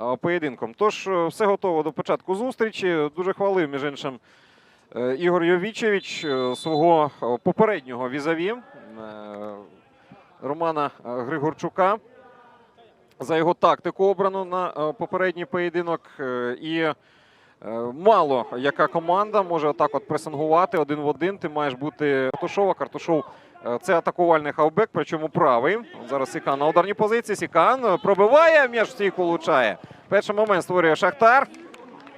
е, поєдинком. Тож е, все готово до початку зустрічі. Дуже хвалив, між іншим, е, Ігор Йовічевич свого попереднього візаві Романа Григорчука за його тактику обрану на попередній поєдинок. І мало яка команда може отак от пресингувати один в один. Ти маєш бути Картушова. Картушов е, це атакувальний хавбек, причому правий. Зараз Сікан на ударній позиції. Сікан е, пробиває, в стійку влучає. Перший момент створює Шахтар.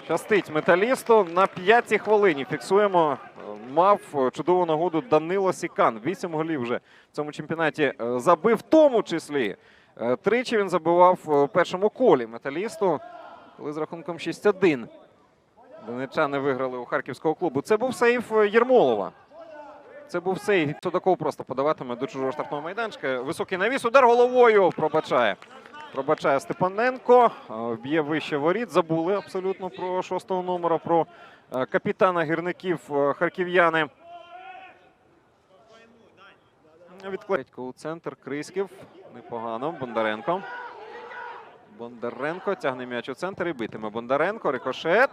Щастить металісту на п'ятій хвилині. Фіксуємо. е, Мав е, чудову нагоду Данило Сікан. Вісім голів вже в цьому чемпіонаті е, забив, в тому числі. Е, Тричі він забивав е, в першому колі металісту, коли з рахунком 6-1. Донечани виграли у харківського клубу. Це був сейф е, Єрмолова. Це був сейф. Судаков просто подаватиме до чужого штрафного майданчика. Високий навіс, удар головою пробачає. Пробачає Степаненко. Е, Б'є вище воріт. Забули абсолютно про шостого номера, про е, капітана гірників харків'яни. Відкладько у центр. Крисків. Непогано. Бондаренко. Бондаренко тягне м'яч у центр і битиме. Бондаренко. Рикошет.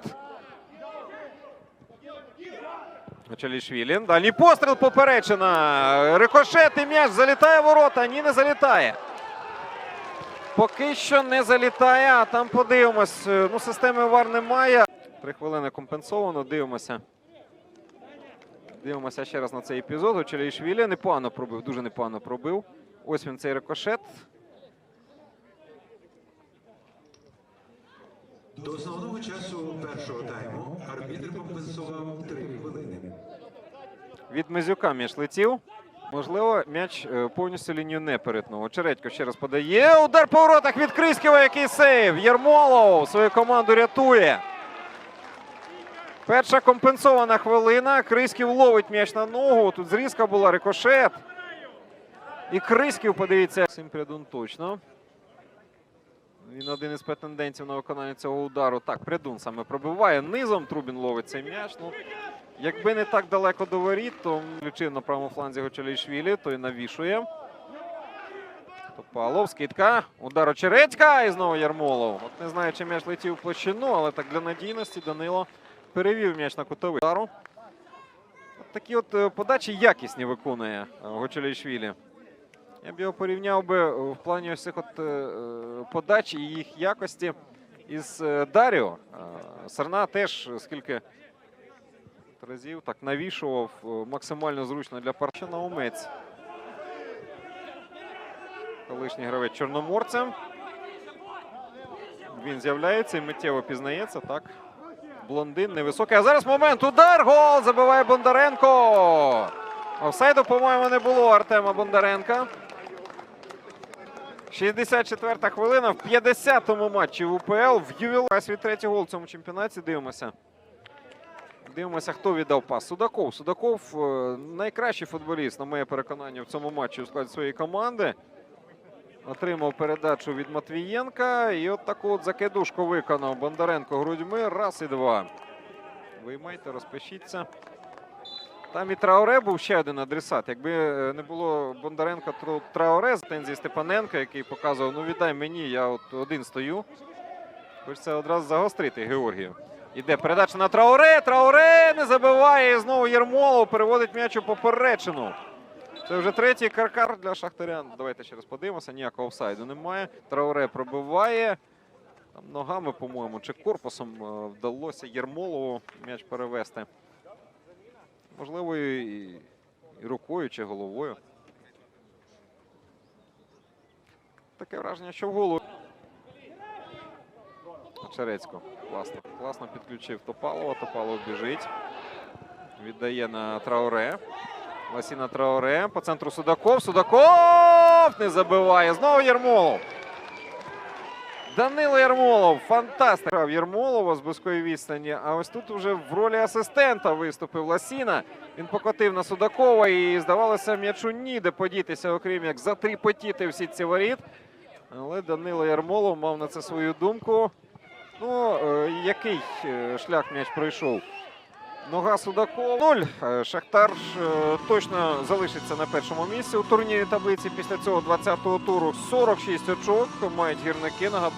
Очалішвілі. Дальній постріл поперечина. Рикошет і м'яч залітає в ворота. Ні, не залітає. Поки що не залітає, а там подивимось. Е, Ну, системи ВАР немає. Три хвилини компенсовано. Дивимося. Дивимося ще раз на цей епізод. Очалішвілі непогано пробив, дуже непогано пробив. Ось він цей рикошет. До основного часу першого тайму арбітр компенсував 3 хвилини. Від Мезюка м'яч летів. Можливо, м'яч е, повністю лінію не перетнув. Очередько ще раз подає. Удар по воротах від Криськова. Який сейв. Єрмолов свою команду рятує. Перша компенсована хвилина. Криськів ловить м'яч на ногу. Тут зрізка була рикошет. І Криськів, подивіться, цим прядун точно. Він один із претендентів на виконання цього удару. Так, Прядун саме пробиває. Низом Трубін ловить цей м'яч. Ну, якби не так далеко до воріт, то включив на правому фланзі Гочалішвілі, той навішує. Топалов, скидка, удар Очередька і знову Ярмолов. От не знаю, чи м'яч летів в площину, але так для надійності Данило перевів м'яч на кутовий удару. От такі от е, подачі якісні виконує е, Гочалішвілі. Я б його порівняв би е, в плані ось цих от е, е, подач і їх якості із Даріо. Сарна теж скільки разів так навішував максимально зручно для парча Наумець. Колишній гравець Чорноморця. Він з'являється і миттєво пізнається. Так. Блондин невисокий. А зараз момент. Удар! Гол! Забиває Бондаренко. Офсайду, по-моєму, не було Артема Бондаренка. 64-та хвилина в 50-му матчі в УПЛ. В ювілей свій третій гол в цьому чемпіонаті. Дивимося. Дивимося, хто віддав пас. Судаков. Судаков е, найкращий футболіст, на моє переконання, в цьому матчі у складі своєї команди. Отримав передачу від Матвієнка. І от таку от закидушку виконав Бондаренко грудьми. Раз і два. Виймайте, розпишіться. Там і Трауре був ще один адресат. Якби е, не було Бондаренка, то Трауре з Степаненка, який показував, ну віддай мені, я от один стою. Хочеться одразу загострити Георгію. Іде передача на Трауре. Трауре не забиває. І знову Єрмолов переводить м'яч у поперечину. Це вже третій каркар для Шахтарян. Давайте ще раз подивимося. Ніякого офсайду немає. Трауре пробиває. Там ногами, по-моєму, чи корпусом е, вдалося Єрмолову м'яч перевести. Можливо, і, рукою чи головою. Таке враження, що в голову. Черецько. Класно. Класно підключив Топалова. Топалов біжить. Віддає на Трауре. Ласіна Трауре. По центру Судаков. Судаков не забиває. Знову Єрмолов. Данило Ярмолов, фантастик. Грав Ярмолова з близької відстані. А ось тут вже в ролі асистента виступив Ласіна. Він покотив на Судакова і здавалося, м'ячу ніде подітися, окрім як затріпотіти всі ці воріт. Але Данило Ярмолов мав на це свою думку. Ну, е, який е, шлях м'яч пройшов? Нога Судакова. Нуль. Е, Шахтар точно залишиться на першому місці у турнірі таблиці після цього 20-го туру. 46 очок мають гірники. Нагадаю.